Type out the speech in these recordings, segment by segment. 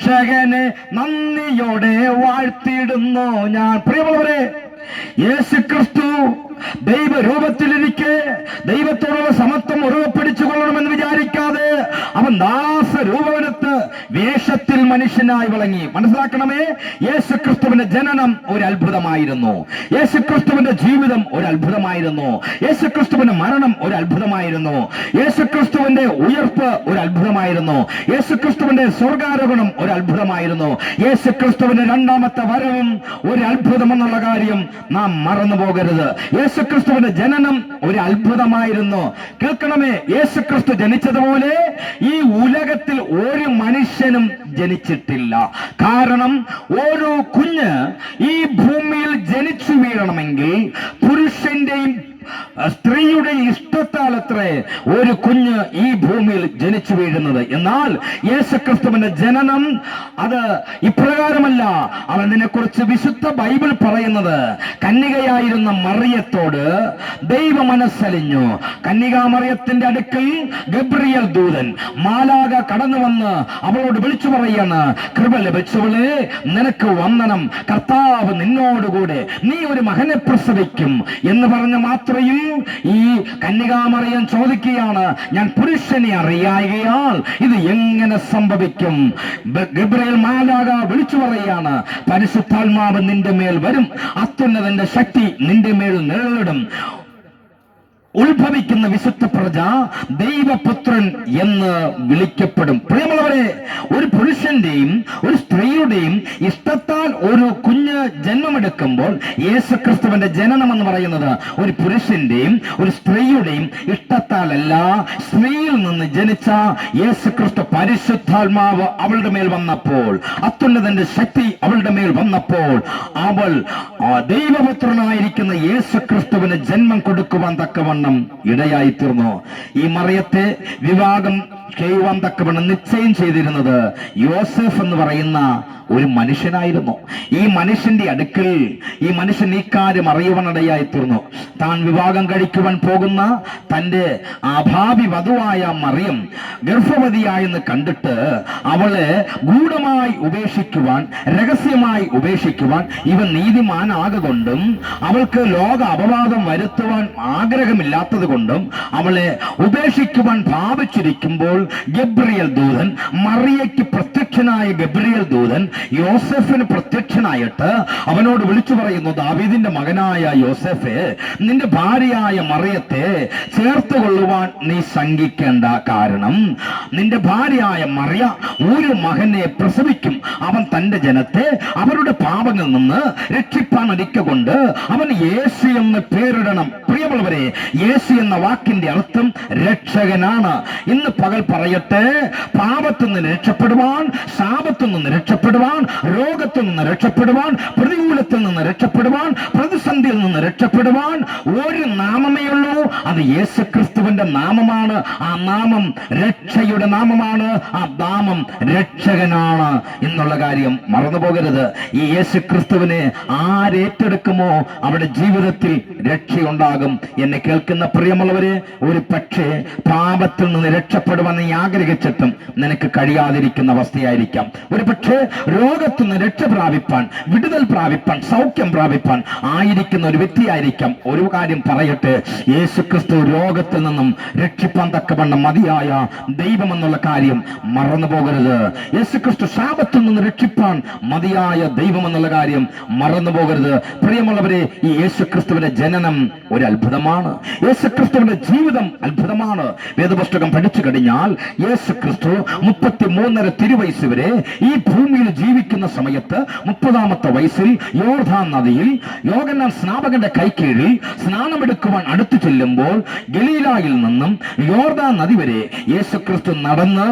രക്ഷകനെ നന്ദിയോടെ വാഴ്ത്തിയിടുന്നു. ഞാൻ പ്രിയമുള്ളവരെ യേശു ക്രിസ്തു ദൈവരൂപത്തിലിരിക്കെ ദൈവത്തോടുള്ള സമത്വം ഉറവപ്പിടിച്ചു കൊള്ളണമെന്ന് വിചാരിക്കാതെ അവൻ ദാസരൂപമെടുത്ത് വേഷത്തിൽ മനുഷ്യനായി വിളങ്ങി. മനസ്സിലാക്കണമേ? യേശു ക്രിസ്തുവിന്റെ ജനനം ഒരു അത്ഭുതമായിരുന്നു യേശു ക്രിസ്തുവിന്റെ ജീവിതം ഒരു അത്ഭുതമായിരുന്നു യേശു ക്രിസ്തുവിന്റെ മരണം ഒരു അത്ഭുതമായിരുന്നു യേശു ക്രിസ്തുവിന്റെ ഉയർപ്പ് ഒരു അത്ഭുതമായിരുന്നു യേശു ക്രിസ്തുവിന്റെ സ്വർഗാരോഹണം ഒരു അത്ഭുതമായിരുന്നു യേശു ക്രിസ്തുവിന്റെ രണ്ടാമത്തെ വരവും ഒരു അത്ഭുതം എന്നുള്ള കാര്യം നാം മറന്നു പോകരുത്. യേശു ക്രിസ്തുവിന്റെ ജനനം ഒരു അത്ഭുതമായിരുന്നു കേൾക്കണമേ യേശുക്രിസ്തു ജനിച്ചതുപോലെ ഈ ഉലകത്തിൽ ഒരു മനുഷ്യനും ജനിച്ചിട്ടില്ല. കാരണം ഓരോ കുഞ്ഞ് ഈ ഭൂമിയിൽ ജനിച്ചു വീഴണമെങ്കിൽ പുരുഷന്റെയും സ്ത്രീയുടെ ഇഷ്ടത്താലത്രേ ഒരു കുഞ്ഞ് ഈ ഭൂമിയിൽ ജനിച്ചു വീഴുന്നത്. എന്നാൽ യേശുക്രിസ്തുവിന്റെ ജനനം അത് ഇപ്രകാരമല്ല. അവനെ കുറിച്ച് വിശുദ്ധ ബൈബിൾ പറയുന്നത് കന്യകയായിരുന്ന മറിയത്തോട് ദൈവ മനസ്സലിഞ്ഞു കന്യകാ മറിയത്തിന്റെ അടുക്കൽ ഗബ്രിയൽ ദൂതൻ മാലാക കടന്നു വന്ന് അവളോട് വിളിച്ചു പറയാണ് കൃപ ലഭിച്ചവളെ നിനക്ക് വന്ദനം. കർത്താവ് നിന്നോടുകൂടെ നീ ഒരു മകനെ പ്രസവിക്കും. എന്ന് പറഞ്ഞ മാത്രയും ഈ കന്യകാമറിയൻ ചോദിക്കുകയാണ് ഞാൻ പുരുഷനെ അറിയായകയാൽ ഇത് എങ്ങനെ സംഭവിക്കും? ഗബ്രയിൽ മാലാക വിളിച്ചു പറയുകയാണ് പരിശുദ്ധാത്മാവ് നിന്റെ മേൽ വരും അത്യുന്നതന്റെ ശക്തി നിന്റെ മേൽ നിഴലിടും ഉത്ഭവിക്കുന്ന വിശുദ്ധ പ്രജ ദൈവപുത്രൻ എന്ന് വിളിക്കപ്പെടും. പ്രിയമുള്ളവരെ ഒരു പുരുഷന്റെയും ഒരു സ്ത്രീയുടെയും ഇഷ്ടത്താൽ ഒരു കുഞ്ഞ് ജന്മമെടുക്കുമ്പോൾ യേശുക്രിസ്തുവിന്റെ ജനനം എന്ന് പറയുന്നത് ഒരു പുരുഷന്റെയും ഒരു സ്ത്രീയുടെയും ഇഷ്ടത്താലല്ല. സ്ത്രീയിൽ നിന്ന് ജനിച്ച യേശുക്രിസ്തു പരിശുദ്ധാത്മാവ് അവളുടെ മേൽ വന്നപ്പോൾ അത്യുന്നതന്റെ ശക്തി അവളുടെ മേൽ വന്നപ്പോൾ അവൾ ദൈവപുത്രനായിരിക്കുന്ന യേശുക്രിസ്തുവിന് ജന്മം കൊടുക്കുവാൻ തക്കവണ്ണം ഇടയായി. തീർന്നു. ഈ മറിയത്തെ വിവാഹം ചെയ്യുവാൻ തക്കവണ്ണം നിശ്ചയം ചെയ്തിരുന്നത് യോസഫ് എന്ന് പറയുന്ന ഒരു മനുഷ്യനായിരുന്നു. ഈ മനുഷ്യന്റെ അടുക്കൽ ഈ മനുഷ്യൻ ഈ കാര്യം അറിയുവാനിടയായി തീർന്നു. താൻ വിവാഹം കഴിക്കുവാൻ പോകുന്ന തന്റെ അഭാവി വധുവായ മറിയം ഗർഭവതിയായെന്ന് കണ്ടിട്ട് അവളെ ഗൂഢമായി ഉപേക്ഷിക്കുവാൻ രഹസ്യമായി ഉപേക്ഷിക്കുവാൻ ഇവൻ നീതിമാനാകൊണ്ടും അവൾക്ക് ലോക അപവാദം വരുത്തുവാൻ ആഗ്രഹമില്ലാത്തത് കൊണ്ടും അവളെ ഉപേക്ഷിക്കുവാൻ ഭാവിച്ചിരിക്കുമ്പോൾ ഗബ്രിയൽ ദൂതൻ മറിയയ്ക്ക് പ്രത്യക്ഷനായ ഗബ്രിയൽ ദൂതൻ യോസഫിന് പ്രത്യക്ഷനായിട്ട് അവനോട് വിളിച്ചു പറയുന്നു ദാവീദിന്റെ മകനായ യോസഫ് നിന്റെ ഭാര്യയായ മറിയത്തെ ചേർത്ത് കൊള്ളുവാൻ നീ ശങ്കിക്കേണ്ട കാരണം നിന്റെ ഭാര്യയായ മറിയ ഒരു മകനെ പ്രസവിക്കും. അവൻ തന്റെ ജനത്തെ അവരുടെ പാപങ്ങളിൽ നിന്ന് രക്ഷിപ്പാൻ അടിക്കൊണ്ട് അവൻ യേശു എന്ന് പേരിടണം. പ്രിയമുള്ളവരെ യേശു എന്ന വാക്കിന്റെ അർത്ഥം രക്ഷകനാണ്. ഇന്ന് പകൽ പറയട്ടെ. പാപത്തിൽ നിന്ന് രക്ഷപ്പെടുവാൻ ശാപത്തിൽ നിന്ന് രക്ഷപ്പെടുവാൻ രോഗത്തിൽ നിന്ന് രക്ഷപ്പെടുവാൻ പ്രതികൂലത്തിൽ നിന്ന് രക്ഷപ്പെടുവാൻ പ്രതിസന്ധിയിൽ നിന്ന് രക്ഷപ്പെടുവാൻ ഒരു നാമമേ ഉള്ളൂ. അത് യേശു ക്രിസ്തുവിന്റെ നാമമാണ്. ആ നാമം രക്ഷയുടെ നാമമാണ്. ആ നാമം രക്ഷകനാണ് എന്നുള്ള കാര്യം മറന്നുപോകരുത്. ഈ യേശു ക്രിസ്തുവിനെ ആരേറ്റെടുക്കുമോ അവിടെ ജീവിതത്തിൽ രക്ഷയുണ്ടാകും. എന്നെ കേൾക്കുന്ന പ്രിയമുള്ളവരെ ഒരു പക്ഷേ പാപത്തിൽ നിന്ന് രക്ഷപ്പെടുവാൻ നീ ആഗ്രഹിച്ചിട്ടും നിനക്ക് കഴിയാതിരിക്കുന്ന അവസ്ഥയായിരിക്കാം. ഒരു പക്ഷേ രോഗത്തിൽ നിന്ന് രക്ഷ പ്രാപിപ്പാൻ വിടുതൽ പ്രാപിപ്പാൻ സൗഖ്യം പ്രാപിപ്പാൻ ആയിരിക്കുന്ന ഒരു വ്യക്തിയായിരിക്കാം. ഒരു കാര്യം പറയട്ടെ യേശു ക്രിസ്തു രോഗത്തിൽ നിന്നും രക്ഷിപ്പാൻ തക്കവണ്ണം മതിയായ ദൈവം എന്നുള്ള കാര്യം മറന്നു പോകരുത്. യേശു ക്രിസ്തു ശാപത്തിൽ നിന്ന് രക്ഷിപ്പാൻ മതിയായ ദൈവം എന്നുള്ള കാര്യം മറന്നു പോകരുത്. പ്രിയമുള്ളവരെ ഈ യേശു ക്രിസ്തുവിന്റെ ജനനം ഒരു അത്ഭുതമാണ്. യേശു ക്രിസ്തുവിന്റെ ജീവിതം അത്ഭുതമാണ്. വേദപുസ്തകം പഠിച്ചു കഴിഞ്ഞാൽ യേശു ക്രിസ്തു മുപ്പത്തി മൂന്നര തിരുവയസ് വരെ ഈ ഭൂമിയിൽ ജീവിക്കുന്ന സമയത്ത് മുപ്പതാമത്തെ വയസ്സിൽ യോർധാൻ നദിയിൽ യോഗന്നാൻ സ്നാപകന്റെ കൈക്കീഴിൽ സ്നാനമെടുക്കുവാൻ അടുത്തു ചെല്ലുമ്പോൾ ഗലീലായിൽ നിന്നും യോർദാൻ നദി വരെ യേശു ക്രിസ്തു നടന്ന്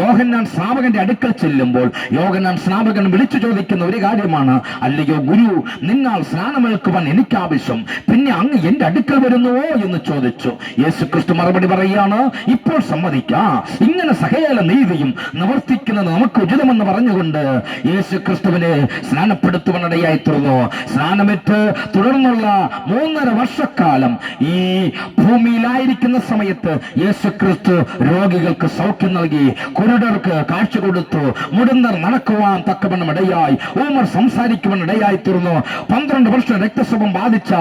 യോഹന്നാൻ സ്നാപകന്റെ അടുക്കൽ ചെല്ലുമ്പോൾ യോഹന്നാൻ സ്നാപകൻ വിളിച്ചു ചോദിക്കുന്ന ഒരു കാര്യമാണ് അല്ലയോ ഗുരു നിന്നാൽ സ്നാനമെടുക്കുവാൻ എനിക്ക് ആവശ്യം പിന്നെ അങ്ങ് എന്റെ അടുക്കൽ വരുന്നുവോ? എന്ന് ചോദിച്ചു. യേശു ക്രിസ്തു മറുപടി പറയുകയാണ് ഇപ്പോൾ സമ്മതിക്കാം. ഇങ്ങനെ സകല നീതിയും നിവർത്തിക്കുന്നത് നമുക്ക് ഉചിതമെന്ന് പറഞ്ഞുകൊണ്ട് യേശു ക്രിസ്തുവിനെ സ്നാനപ്പെടുത്തുവാനിടയായി തീർന്നു സ്നാനമേറ്റ് തുടർന്നുള്ള മൂന്നര വർഷക്കാലം ഈ ഭൂമിയിലായിരിക്കുന്ന സമയത്ത് യേശു ക്രിസ്തു രോഗികൾക്ക് സൗഖ്യം നൽകി കുരുടർക്ക് കാഴ്ച കൊടുത്തു. മുടന്തർ നടക്കുവാൻ തക്കവണ്ണം ഇടയായി ഊമർ സംസാരിക്കുവാൻ ഇടയായി തീർന്നു പന്ത്രണ്ട് വർഷം രക്തസ്രവം ബാധിച്ച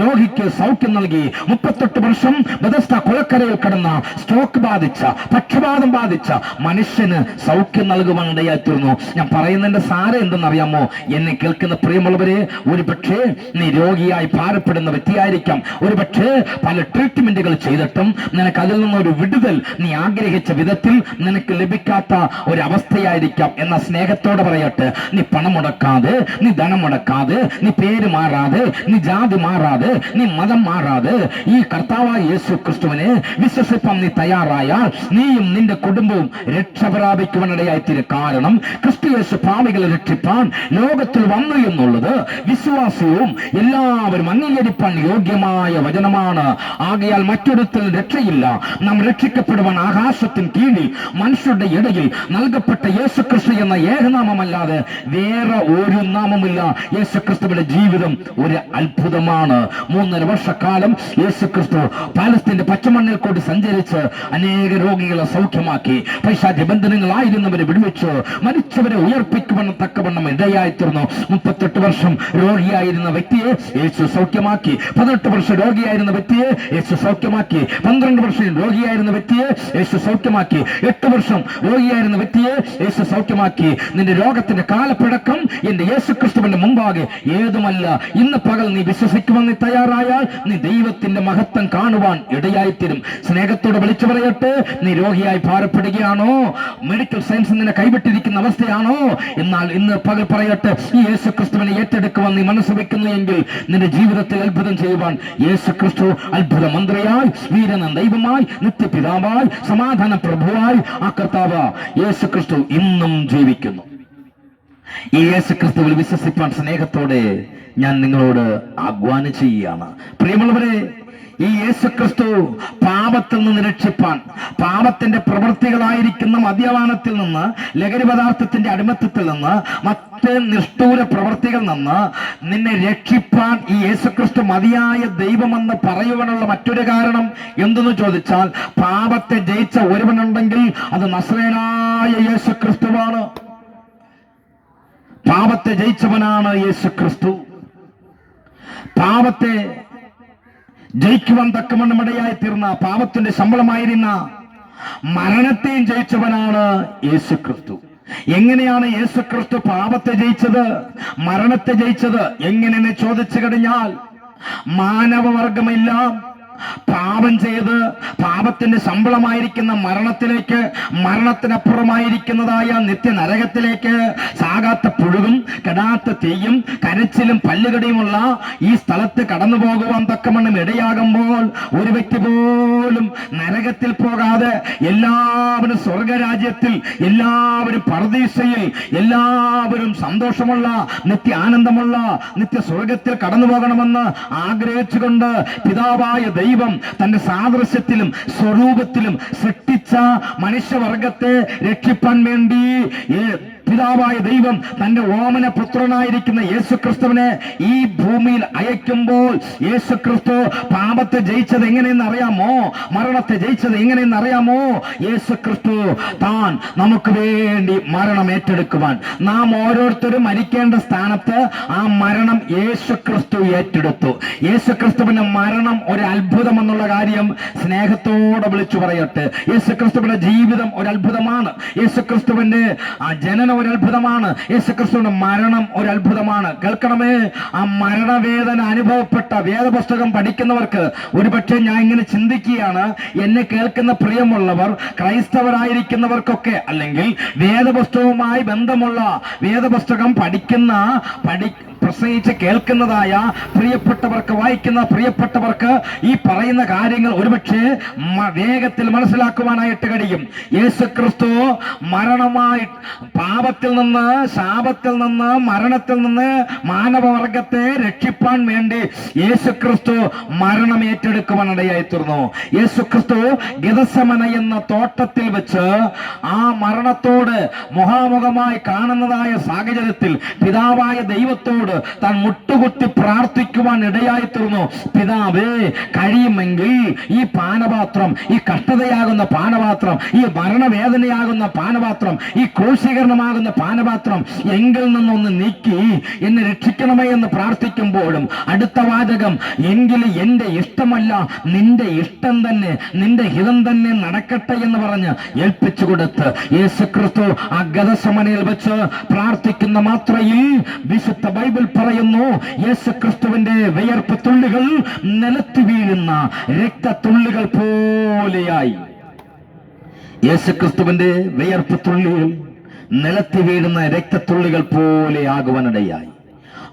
രോഗിക്ക് സൗഖ്യം നൽകി. മുപ്പത്തെട്ട് വർഷം ബദസ്ത കുളക്കരയിൽ കടന്ന സ്ട്രോക്ക് ബാധിച്ച പക്ഷപാതം ബാധിച്ച മനുഷ്യന് സൗഖ്യം നൽകുവാൻ ഇടയായിത്തീർന്നു ഞാൻ പറയുന്നതിന്റെ സാരം എന്തെന്നറിയാമോ? എന്നെ കേൾക്കുന്ന പ്രിയമുള്ളവരെ ഒരു പക്ഷേ നീ രോഗിയായി ഭാരപ്പെടുന്ന വ്യക്തിയായിരിക്കാം. ഒരു പക്ഷേ പല ട്രീറ്റ്മെന്റുകൾ ചെയ്തിട്ടും നിനക്ക് അതിൽ നിന്നൊരു വിടുതൽ നീ ആഗ്രഹിച്ച വിധത്തിൽ നിനക്ക് ലഭിക്കാത്ത ഒരു അവസ്ഥയായിരിക്കാം എന്ന സ്നേഹത്തോടെ പറയട്ടെ. നീ പണം മുടക്കാതെ നീ ധനം മുടക്കാതെ നീ പേര് മാറാതെ നീ ജാതി മാറാതെ നീ മതം മാറാതെ ഈ കർത്താവായ യേശു ക്രിസ്തുവിനെ വിശ്വസിപ്പം നീ തയ്യാറായാൽ നീയും നിന്റെ കുടുംബവും രക്ഷ പ്രാപിക്കുവാനിടയായിത്തീരും. കാരണം ക്രിസ്തു യേശു ഭാവികളെ രക്ഷിപ്പാൻ ലോകത്തിൽ വന്നു എന്നുള്ളത് വിശ്വാസവും എല്ലാവരും അംഗീകരിപ്പാൻ യോഗ്യമായ വചനമാണ്. ആകയാൽ മറ്റൊരുത്തിൽ രക്ഷയില്ല. നാം രക്ഷിക്കപ്പെടുവാൻ ആകാശത്തിന് കീഴിൽ മനുഷ്യരുടെ ഇടയിൽ നൽകപ്പെട്ട യേശുക്രിസ്തു എന്ന ഏകനാമമല്ലാതെ വേറെ ഒരു നാമമില്ല യേശുക്രിസ്തുവിന്റെ ജീവിതം ഒരു അത്ഭുതമാണ്. മൂന്നര വർഷക്കാലം യേശുക്രിസ്തു പാലസ്തീന്റെ പച്ചമണ്ണിൽ കൂടി സഞ്ചരിച്ച് അനേക രോഗികളെ സൗഖ്യമാക്കി. പൈശാചി ബന്ധനങ്ങളായിരുന്നവരെ വിടുവിച്ചു. മരിച്ചവരെ ഉയർപ്പിക്കുവാൻ തക്കവണ്ണം ഇടയായിത്തീർന്നു. മുപ്പത്തെട്ട് വർഷം രോഗിയായിരുന്ന വ്യക്തിയെ യേശു സൗഖ്യമാക്കി. പതിനെട്ട് വർഷം രോഗിയായിരുന്ന വ്യക്തിയെ യേശു സൗഖ്യമാക്കി. പന്ത്രണ്ട് വർഷം രോഗിയായിരുന്ന വ്യക്തിയെ യേശു സൗഖ്യമാക്കി. എട്ട് വർഷം രോഗിയായിരുന്ന വ്യക്തിയെ യേശു സൗഖ്യമാക്കി. നിന്റെ രോഗത്തിന്റെ കാലപ്പഴക്കം എന്റെ യേശു ക്രിസ്തുവിന്റെ മുമ്പാകെ ഏതുമല്ല. ഇന്ന് പകൽ നീ വിശ്വസിക്കുമെന്ന് തയ്യാറായാൽ നീ ദൈവത്തിന്റെ മഹത്വം കാണുവാൻ ഇടയായിത്തീരും. സ്നേഹത്തോടെ വിളിച്ചു പറയട്ടെ. നീ രോഗിയായി ഭാരപ്പെടുകയാണോ? മെഡിക്കൽ സയൻസ് നിന്നെ കൈവിട്ടിരിക്കുന്ന അവസ്ഥയാണോ? എന്നാൽ ഇന്ന് പകൽ പറയട്ടെ ഈ യേശു ക്രിസ്തുവിനെ ഏറ്റെടുക്കുവാൻ നീ മനസ്സ് വെക്കുന്നു എങ്കിൽ നിന്റെ ജീവിതത്തിൽ അത്ഭുതം ചെയ്യുവാൻ യേശു ക്രിസ്തു അത്ഭുത മന്ത്രിയായി വീരന ദൈവമായി നിത്യപിതാവായി സമാധാന പ്രഭുവായി ആ കർത്താവ് യേശു ക്രിസ്തു ഇന്നും ജീവിക്കുന്നു. ഈ യേശു ക്രിസ്തുവിൽ വിശ്വസിപ്പാൻ സ്നേഹത്തോടെ ഞാൻ നിങ്ങളോട് ആഹ്വാനം ചെയ്യുകയാണ്. പ്രിയമുള്ളവരെ ഈ യേശു ക്രിസ്തു പാപത്തിൽ നിന്ന് രക്ഷിപ്പാൻ പാപത്തിന്റെ പ്രവൃത്തികളായിരിക്കുന്ന മദ്യപാനത്തിൽ നിന്ന് ലഹരി പദാർത്ഥത്തിന്റെ അടിമത്തത്തിൽ നിന്ന് മറ്റ് നിഷ്ഠൂര പ്രവൃത്തികളിൽ നിന്ന് നിന്നെ രക്ഷിപ്പാൻ ഈ യേശുക്രിസ്തു മതിയായ ദൈവമെന്ന് പറയുവാനുള്ള മറ്റൊരു കാരണം എന്തെന്ന് ചോദിച്ചാൽ പാപത്തെ ജയിച്ച ഒരുവനുണ്ടെങ്കിൽ അത് നസ്രേനായ യേശുക്രിസ്തുവാണ്. പാപത്തെ ജയിച്ചവനാണ് യേശു ക്രിസ്തു പാപത്തെ ജയിക്കുവാൻ തക്കവണ്ണം ഇടയായി തീർന്ന പാപത്തിന്റെ ശമ്പളമായിരുന്ന മരണത്തെയും ജയിച്ചവനാണ് യേശു ക്രിസ്തു എങ്ങനെയാണ് യേശു ക്രിസ്തു പാപത്തെ ജയിച്ചത്? മരണത്തെ ജയിച്ചത് എങ്ങനെയെന്ന് ചോദിച്ചു കഴിഞ്ഞാൽ മാനവവർഗമെല്ലാം പാപം ചെയ്ത് പാപത്തിന്റെ ശമ്പളമായിരിക്കുന്ന മരണത്തിലേക്ക് മരണത്തിനപ്പുറമായിരിക്കുന്നതായ നിത്യനരകത്തിലേക്ക് സാകാത്ത പുഴുകും കെടാത്ത തീയും കരച്ചിലും പല്ലുകടിയുമുള്ള ഈ സ്ഥലത്ത് കടന്നു പോകുവാൻ തക്കമണ്ണം ഇടയാകുമ്പോൾ ഒരു വ്യക്തി പോലും നരകത്തിൽ പോകാതെ എല്ലാവരും സ്വർഗരാജ്യത്തിൽ എല്ലാവരും പർദീസയിൽ എല്ലാവരും സന്തോഷമുള്ള നിത്യ ആനന്ദമുള്ള നിത്യ സ്വർഗത്തിൽ കടന്നു പോകണമെന്ന് ആഗ്രഹിച്ചുകൊണ്ട് പിതാവായ ദൈവം തന്റെ സാദൃശ്യത്തിലും സ്വരൂപത്തിലും സൃഷ്ടിച്ച മനുഷ്യവർഗത്തെ രക്ഷിപ്പാൻ വേണ്ടി പിതാവായ ദൈവം തന്റെ ഓമന പുത്രനായിരിക്കുന്ന യേശു ക്രിസ്തുവിനെ ഈ ഭൂമിയിൽ അയക്കുമ്പോൾ യേശു ക്രിസ്തു പാപത്തെ ജയിച്ചത് എങ്ങനെയെന്ന് അറിയാമോ? മരണത്തെ ജയിച്ചത് എങ്ങനെയെന്ന് അറിയാമോ? യേശു ക്രിസ്തു താൻ നമുക്ക് വേണ്ടി മരണം ഏറ്റെടുക്കുവാൻ. നാം ഓരോരുത്തരും മരിക്കേണ്ട സ്ഥാനത്ത് ആ മരണം യേശു ക്രിസ്തു ഏറ്റെടുത്തു. യേശു ക്രിസ്തുവിന്റെ മരണം ഒരു അത്ഭുതം എന്നുള്ള കാര്യം സ്നേഹത്തോടെ വിളിച്ചു പറയട്ടെ. യേശു ക്രിസ്തുവിന്റെ ജീവിതം ഒരു അത്ഭുതമാണ്. യേശു ക്രിസ്തുവിന്റെ ആ ജനനം ഒരു അത്ഭുതമാണ് യേശു ക്രിസ്തുവിന്റെ മരണം ഒരു അത്ഭുതമാണ് കേൾക്കണമേ? ആ മരണവേദന അനുഭവപ്പെട്ട വേദപുസ്തകം പഠിക്കുന്നവർക്ക് ഒരുപക്ഷെ ഞാൻ ഇങ്ങനെ ചിന്തിക്കുകയാണ്. എന്നെ കേൾക്കുന്ന പ്രിയമുള്ളവർ ക്രൈസ്തവരായിരിക്കുന്നവർക്കൊക്കെ അല്ലെങ്കിൽ വേദപുസ്തകവുമായി ബന്ധമുള്ള വേദപുസ്തകം പഠിക്കുന്ന പഠി പ്രസംഗിച്ച് കേൾക്കുന്നതായ പ്രിയപ്പെട്ടവർക്ക് വായിക്കുന്ന പ്രിയപ്പെട്ടവർക്ക് ഈ പറയുന്ന കാര്യങ്ങൾ ഒരുപക്ഷെ വേഗത്തിൽ മനസ്സിലാക്കുവാനായിട്ട് കഴിയും. യേശു ക്രിസ്തു മരണമായി പാപത്തിൽ നിന്ന് ശാപത്തിൽ നിന്ന് മരണത്തിൽ നിന്ന് മാനവവർഗത്തെ രക്ഷിപ്പാൻ വേണ്ടി യേശു ക്രിസ്തു മരണം ഏറ്റെടുക്കുവാനിടയായി തീർന്നു യേശു ക്രിസ്തു ഗതസമന എന്ന തോട്ടത്തിൽ വെച്ച് ആ മരണത്തോട് മുഖാമുഖമായി കാണുന്നതായ സാഹചര്യത്തിൽ പിതാവായ ദൈവത്തോട് താൻ മുട്ടുകുത്തി പ്രാർത്ഥിക്കുവാൻ ഇടയായി തീർന്നു പിതാവേ കഴിയുമെങ്കിൽ ഈ പാനപാത്രം ഈ കഷ്ടതയാകുന്ന പാനപാത്രം ഈ മരണവേദനയാകുന്ന പാനപാത്രം ഈ ക്രൂശീകരണമാകുന്ന പാനപാത്രം എങ്കിൽ നിന്നൊന്ന് നീക്കി എന്നെ രക്ഷിക്കണമേ എന്ന് പ്രാർത്ഥിക്കുമ്പോഴും അടുത്ത വാചകം എങ്കിൽ എന്റെ ഇഷ്ടമല്ല നിന്റെ ഇഷ്ടം തന്നെ നിന്റെ ഹിതം തന്നെ നടക്കട്ടെ എന്ന് പറഞ്ഞ് ഏൽപ്പിച്ചു കൊടുത്ത് യേശുക്രിസ്തു ആ ഗതസമനയിൽ വെച്ച് പ്രാർത്ഥിക്കുന്ന മാത്രയിൽ വിശുദ്ധ ബൈബിൾ പറയുന്നു യേശു ക്രിസ്തുവിന്റെ വിയർപ്പ് തുള്ളികൾ നിലത്ത് വീഴുന്ന രക്തത്തുള്ളികൾ പോലെയായി. യേശുക്രിസ്തുവിന്റെ വിയർപ്പ് തുള്ളികൾ നിലത്ത് വീഴുന്ന രക്തത്തുള്ളികൾ പോലെ ആകുവാനിടയായി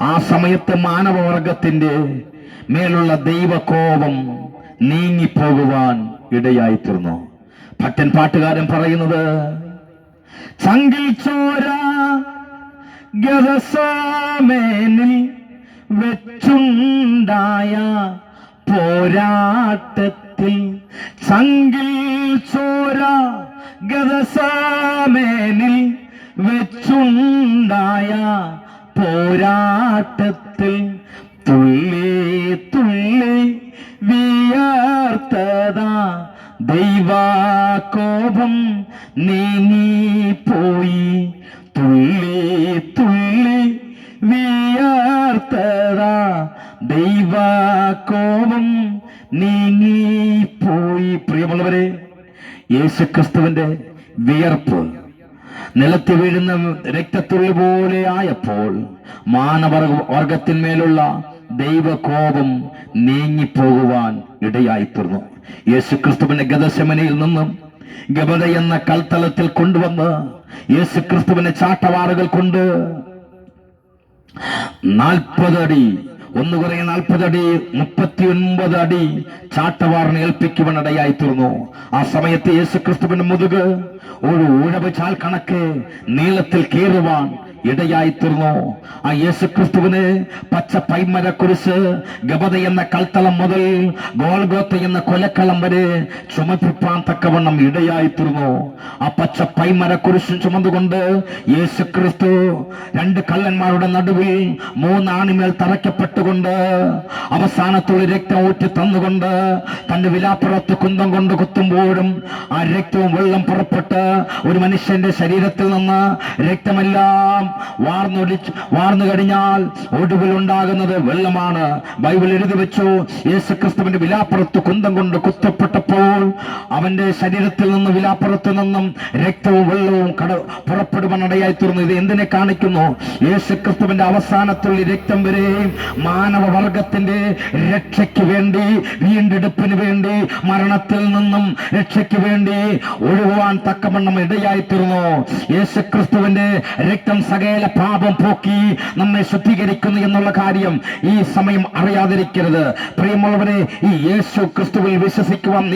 ആ സമയത്ത് മാനവവർഗത്തിന്റെ മേലുള്ള ദൈവകോപം നീങ്ങിപ്പോകുവാൻ ഇടയായി തീർന്നു ഭക്തൻ പാട്ടുകാരൻ പറയുന്നത് ചങ്കിൽ ചോര ഗതസാമേനിൽ വെച്ചുണ്ടായ പോരാട്ടത്തിൽ ചങ്കിൽ ചോര ഗതസാമേനിൽ വെച്ചുണ്ടായ പോരാട്ടത്തിൽ തുള്ളി തുള്ളി വിയർത്തതാ ദൈവകോപം നീങ്ങിപ്പോയി. ദൈവകോപം നീങ്ങിപ്പോയി പ്രിയമുള്ളവരെ. യേശുക്രിസ്തുവിന്റെ വിയർപ്പ് നിലത്ത് വീഴുന്ന രക്തത്തുള്ളി പോലെ ആയപ്പോൾ മാനവർഗ വർഗത്തിന്മേലുള്ള ദൈവകോപം നീങ്ങിപ്പോകുവാൻ ഇടയായിത്തീർന്നു. യേശുക്രിസ്തുവിന്റെ ഗതശമനയിൽ നിന്നും ഗബത എന്ന കൽത്തലത്തിൽ കൊണ്ടുവന്ന് യേശുക്രിസ്തുവിന്റെ ചാട്ടവാറുകൾ കൊണ്ട് നാൽപ്പതടി ഒന്ന് കുറേ നാൽപ്പതടി മുപ്പത്തി ഒൻപത് അടി ചാട്ടവാറിന് ഏൽപ്പിക്കുവാൻ ഇടയായി തീർന്നു ആ സമയത്ത് യേശുക്രിസ്തുവിന്റെ മുതുക് ഒരു ഉഴവ് ചാൽ കണക്ക് നീളത്തിൽ കയറുവാൻ ഇടയായി തീർന്നു ആ യേശുക്രിസ്തുവിന് പച്ച പൈമര കുരിശ് ഗബത എന്ന കൽത്തളം മുതൽ ഗോൾഗോത്ത എന്ന കൊലക്കളം വരെ ചുമപ്പിപ്പാൻ തക്കവണ്ണം ഇടയായി തീർന്നു ആ പച്ച പൈമര കുരിശും ചുമന്നുകൊണ്ട് യേശു ക്രിസ്തു രണ്ട് കള്ളന്മാരുടെ നടുവിൽ മൂന്നാണിമേൽ തറയ്ക്കപ്പെട്ടുകൊണ്ട് അവസാനത്തോട് രക്തം ഊറ്റി തന്നുകൊണ്ട് തന്റെ വിലാപ്പുറത്ത് കുന്തം കൊണ്ട് കുത്തുമ്പോഴും ആ രക്തവും വെള്ളം പുറപ്പെട്ട് ഒരു മനുഷ്യന്റെ ശരീരത്തിൽ നിന്ന് രക്തമെല്ലാം വാർന്നൊലിച്ച് വാർന്നു കഴിഞ്ഞാൽ ഒടുവിൽ ഉണ്ടാകുന്നത് വെള്ളമാണ്. ബൈബിൾ എഴുതി വെച്ചു. യേശു ക്രിസ്തുവിന്റെ വിലാപ്പുറത്ത് കുന്തം കൊണ്ട് കുത്തപ്പെട്ടപ്പോൾ അവന്റെ ശരീരത്തിൽ നിന്ന് വിലാപ്പുറത്ത് നിന്നും രക്തവും വെള്ളവും കട പുറപ്പെടുവാൻ ഇടയായി തീർന്നു. ഇത് എന്തിനെ കാണിക്കുന്നു? യേശു ക്രിസ്തുവിന്റെ അവസാനത്തുള്ള രക്തം വരെയും മാനവവർഗത്തിന്റെ രക്ഷയ്ക്ക് വേണ്ടി വീണ്ടെടുപ്പിന് വേണ്ടി മരണത്തിൽ നിന്നും രക്ഷയ്ക്ക് വേണ്ടി ഒഴുകുവാൻ തക്കവണ്ണം ഇടയായി തീർന്നു. യേശു ക്രിസ്തുവിന്റെ രക്തം സകല പാപം പോക്കി നമ്മെ ശുദ്ധീകരിക്കുന്നു എന്നുള്ള കാര്യം ഈ സമയം അറിയാതിരിക്കരുത്. പ്രിയമുള്ളവരെ ഈ യേശു ക്രിസ്തുവിൽ വിശ്വസിക്കുവാൻ